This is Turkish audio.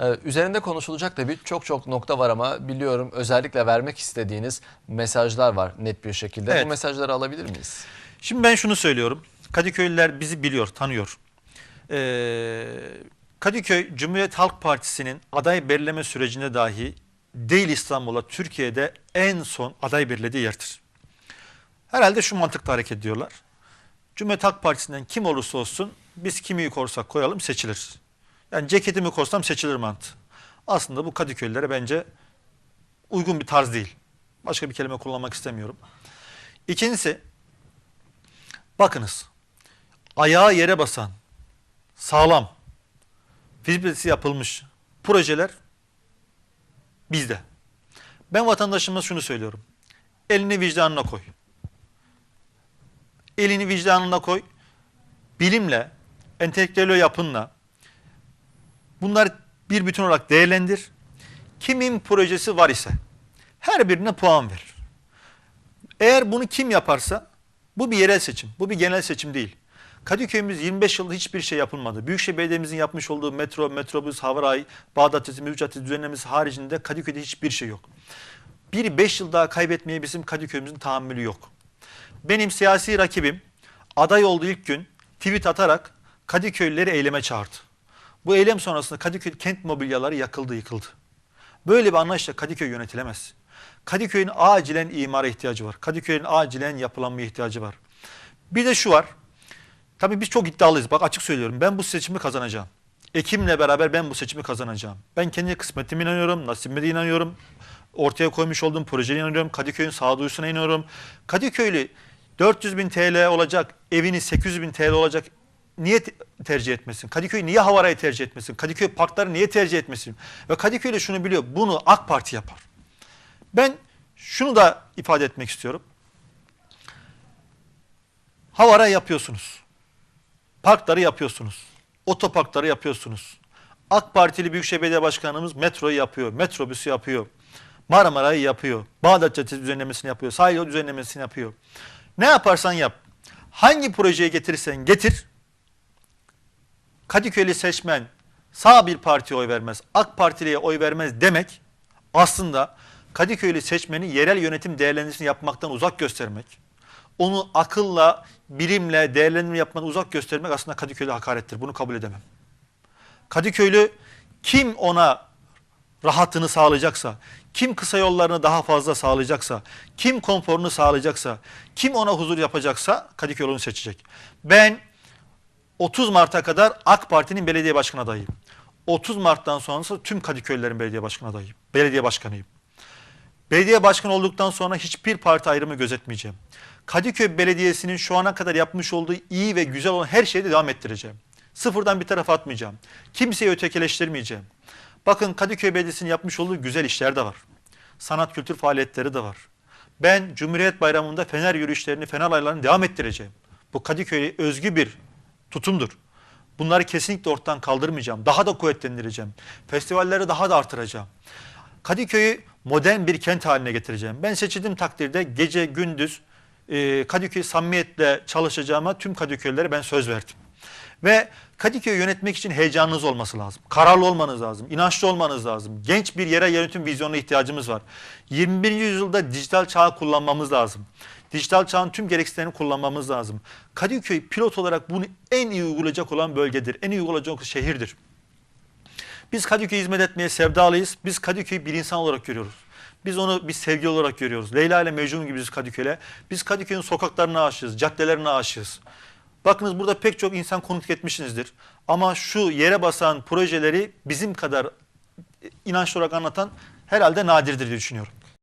Ee, üzerinde konuşulacak da bir çok çok nokta var ama biliyorum özellikle vermek istediğiniz mesajlar var net bir şekilde. Evet. Bu mesajları alabilir miyiz? Şimdi ben şunu söylüyorum. Kadıköylüler bizi biliyor, tanıyor. Ee, Kadıköy Cumhuriyet Halk Partisi'nin aday belirleme sürecinde dahi değil İstanbul'a Türkiye'de en son aday belirlediği yerdir. Herhalde şu mantıkla hareket ediyorlar. Cumhuriyet Halk Partisi'nden kim olursa olsun biz kimi korsak koyalım seçilir. Yani ceketimi korsam seçilir mantığı. Aslında bu Kadıköylülere bence uygun bir tarz değil. Başka bir kelime kullanmak istemiyorum. İkincisi Bakınız, ayağı yere basan, sağlam, fizibilitesi yapılmış projeler bizde. Ben vatandaşıma şunu söylüyorum. Elini vicdanına koy. Elini vicdanına koy. Bilimle, entelektüel yapınla bunlar bir bütün olarak değerlendir. Kimin projesi var ise her birine puan ver. Eğer bunu kim yaparsa bu bir yerel seçim. Bu bir genel seçim değil. Kadıköy'ümüz 25 yılda hiçbir şey yapılmadı. Büyükşehir Belediye'mizin yapmış olduğu metro, metrobüs, havaray, Bağdat Caddesi, Mevcut Caddesi düzenlemesi haricinde Kadıköy'de hiçbir şey yok. Bir 5 yıl daha kaybetmeye bizim Kadıköy'ümüzün tahammülü yok. Benim siyasi rakibim aday olduğu ilk gün tweet atarak Kadıköylüleri eyleme çağırdı. Bu eylem sonrasında Kadıköy kent mobilyaları yakıldı, yıkıldı. Böyle bir anlayışla Kadıköy yönetilemez. Kadıköy'ün acilen imara ihtiyacı var. Kadıköy'ün acilen yapılanmaya ihtiyacı var. Bir de şu var. Tabii biz çok iddialıyız. Bak açık söylüyorum. Ben bu seçimi kazanacağım. Ekim'le beraber ben bu seçimi kazanacağım. Ben kendi kısmetime inanıyorum. Nasibime de inanıyorum. Ortaya koymuş olduğum projeye inanıyorum. Kadıköy'ün sağduyusuna inanıyorum. Kadıköylü 400 bin TL olacak, evini 800 bin TL olacak niye te- tercih etmesin? Kadıköy niye Havara'yı tercih etmesin? Kadıköy parkları niye tercih etmesin? Ve Kadıköy'de şunu biliyor. Bunu AK Parti yapar. Ben şunu da ifade etmek istiyorum. Havara yapıyorsunuz. Parkları yapıyorsunuz. Otoparkları yapıyorsunuz. AK Partili Büyükşehir Belediye Başkanımız metroyu yapıyor, metrobüsü yapıyor. Marmara'yı yapıyor. Bağdat Caddesi düzenlemesini yapıyor. Sahil düzenlemesini yapıyor. Ne yaparsan yap. Hangi projeyi getirirsen getir. Kadıköy'lü seçmen sağ bir partiye oy vermez, AK Partili'ye oy vermez demek aslında Kadıköylü seçmeni yerel yönetim değerlendirmesini yapmaktan uzak göstermek, onu akılla, bilimle değerlendirme yapmaktan uzak göstermek aslında Kadıköylü hakarettir. Bunu kabul edemem. Kadıköylü kim ona rahatını sağlayacaksa, kim kısa yollarını daha fazla sağlayacaksa, kim konforunu sağlayacaksa, kim ona huzur yapacaksa Kadıköy onu seçecek. Ben 30 Mart'a kadar AK Parti'nin belediye başkan adayıyım. 30 Mart'tan sonrası tüm Kadıköylülerin belediye başkan adayıyım. Belediye başkanıyım. Belediye başkanı olduktan sonra hiçbir parti ayrımı gözetmeyeceğim. Kadıköy Belediyesi'nin şu ana kadar yapmış olduğu iyi ve güzel olan her şeyi de devam ettireceğim. Sıfırdan bir tarafa atmayacağım. Kimseyi ötekileştirmeyeceğim. Bakın Kadıköy Belediyesi'nin yapmış olduğu güzel işler de var. Sanat kültür faaliyetleri de var. Ben Cumhuriyet Bayramı'nda fener yürüyüşlerini, fener aylarını devam ettireceğim. Bu Kadıköy'e özgü bir tutumdur. Bunları kesinlikle ortadan kaldırmayacağım. Daha da kuvvetlendireceğim. Festivalleri daha da artıracağım. Kadıköy'ü modern bir kent haline getireceğim. Ben seçildiğim takdirde gece gündüz e, Kadıköy samimiyetle çalışacağıma tüm Kadıköylülere ben söz verdim. Ve Kadıköy'ü yönetmek için heyecanınız olması lazım. Kararlı olmanız lazım. inançlı olmanız lazım. Genç bir yerel yönetim vizyonuna ihtiyacımız var. 21. yüzyılda dijital çağı kullanmamız lazım. Dijital çağın tüm gereksinimlerini kullanmamız lazım. Kadıköy pilot olarak bunu en iyi uygulayacak olan bölgedir. En iyi uygulayacak şehirdir. Biz Kadıköy'e hizmet etmeye sevdalıyız. Biz Kadıköy'ü bir insan olarak görüyoruz. Biz onu bir sevgi olarak görüyoruz. Leyla ile Mecnun gibi biz Kadıköy'e. Biz Kadıköy'ün sokaklarına aşığız, caddelerine aşığız. Bakınız burada pek çok insan konuk etmişsinizdir. Ama şu yere basan projeleri bizim kadar inançlı olarak anlatan herhalde nadirdir diye düşünüyorum.